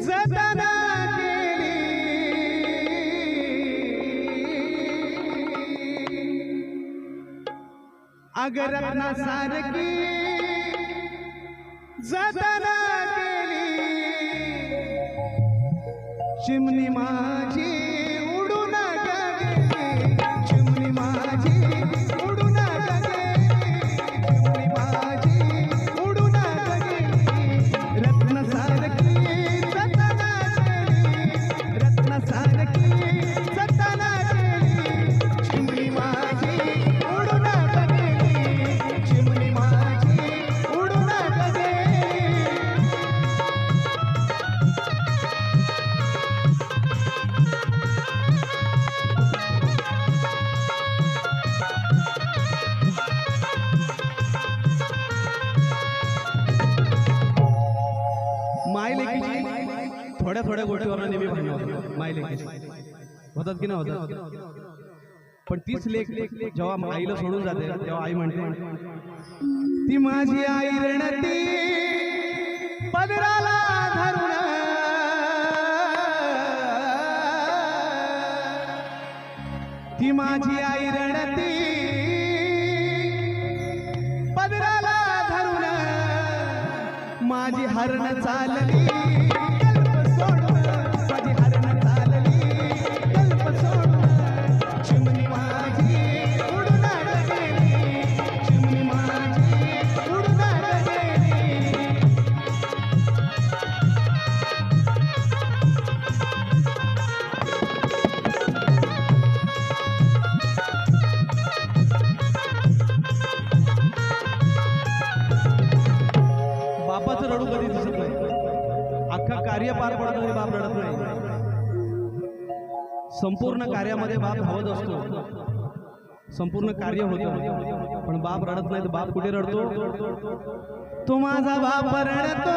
जतना केली. अगर सारखी जतना केली. चिमणी माझी थोड्या थोड्या गोष्टीवर नेहमी भांडण माय लेकीची होतात की नाही होतात? पण तीच लेख जेव्हा आईला सोडून जाते तेव्हा आई म्हणते ती माझी आई रणती पदराला धरून ती माझी आई रणती पदराला धरून माझी हरण चालली कार्य बाप रडत नाही. संपूर्ण कार्यामध्ये बाप धावत असतो. संपूर्ण कार्य होतं. पण बाप रडत नाही तर बाप कुठे रडतो? तो माझा बाप रडतो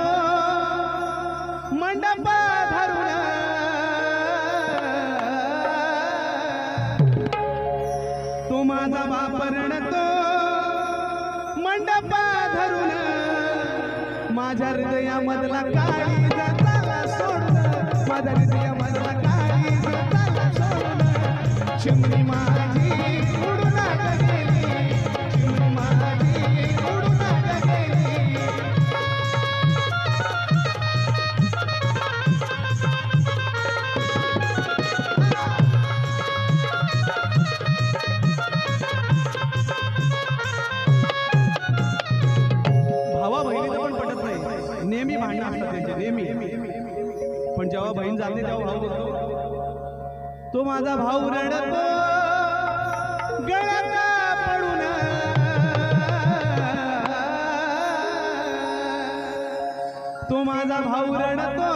मंडप धरून. तो माझा बाप रडतो मंडप धरून. माझ्या हृदयामधला काळी माझ्या हृदयामधला पण जेव्हा बहीण जाते तेव्हा भाऊ बोलतो तो माझा भाऊ रडतो गळ्यात पडून? तो माझा भाऊ रडतो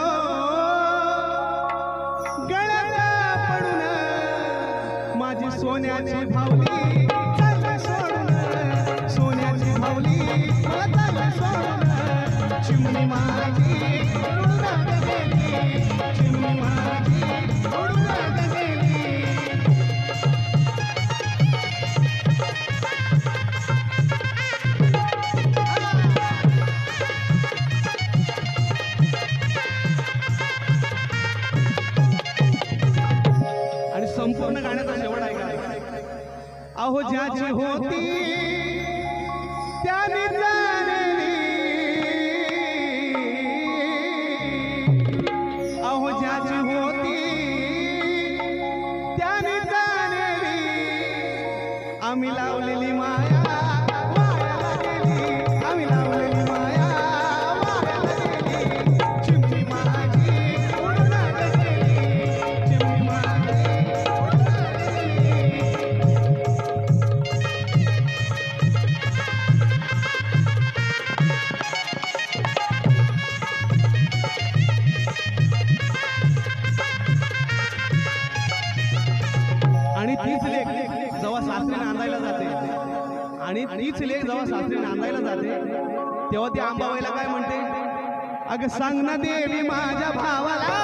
गळ्यात पडून? माझी सोन्याची भावली अहो ज्याची होती त्याने जाणली. अहो ज्याची होती त्याने जाणली. आम्ही लावलेली माया आणि तीच लेख जेव्हा सासरी नांदायला जाते आणि तीच लेख जेव्हा सासरी नांदायला जाते तेव्हा ती आंबाबाईला काय म्हणते? अगं सांग ना देवी माझ्या भावाला